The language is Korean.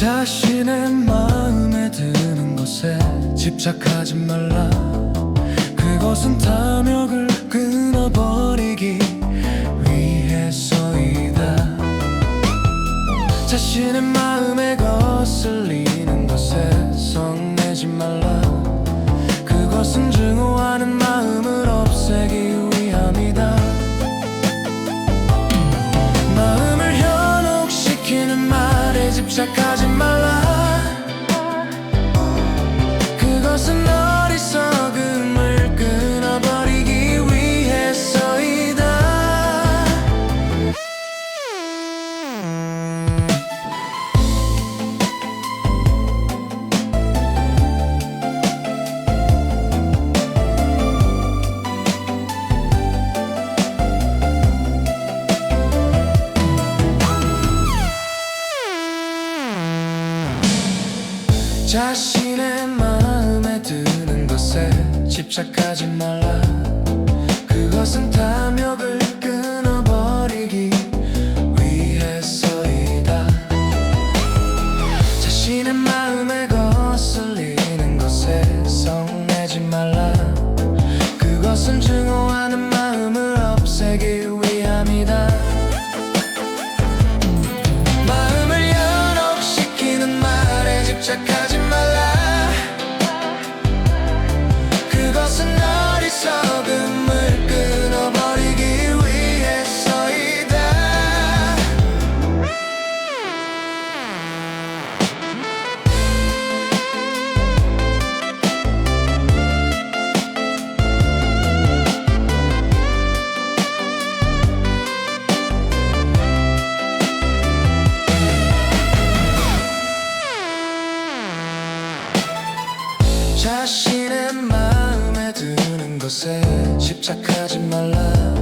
자신의 마음에 드는 것에 집착하지 말라. 그것은 탐욕을 끊어버리기 위해서이다. 자신의 마음에 거슬리는 것에 성내지 말라. 그것은 증오하는 마음을 없애기 위함이다. 마음을 현혹시키는 말에 집착하지 그 집착하지 말라. 그것은 탐욕을 끊어버리기 위해서이다. 자신의 마음에 거슬리는 것에 성내지 말라. 그것은 증오하는 마음을 없애기 위함이다. 마음을 연혹시키는 말에 집착하 자신의 마음에 드는 것에 집착하지 말라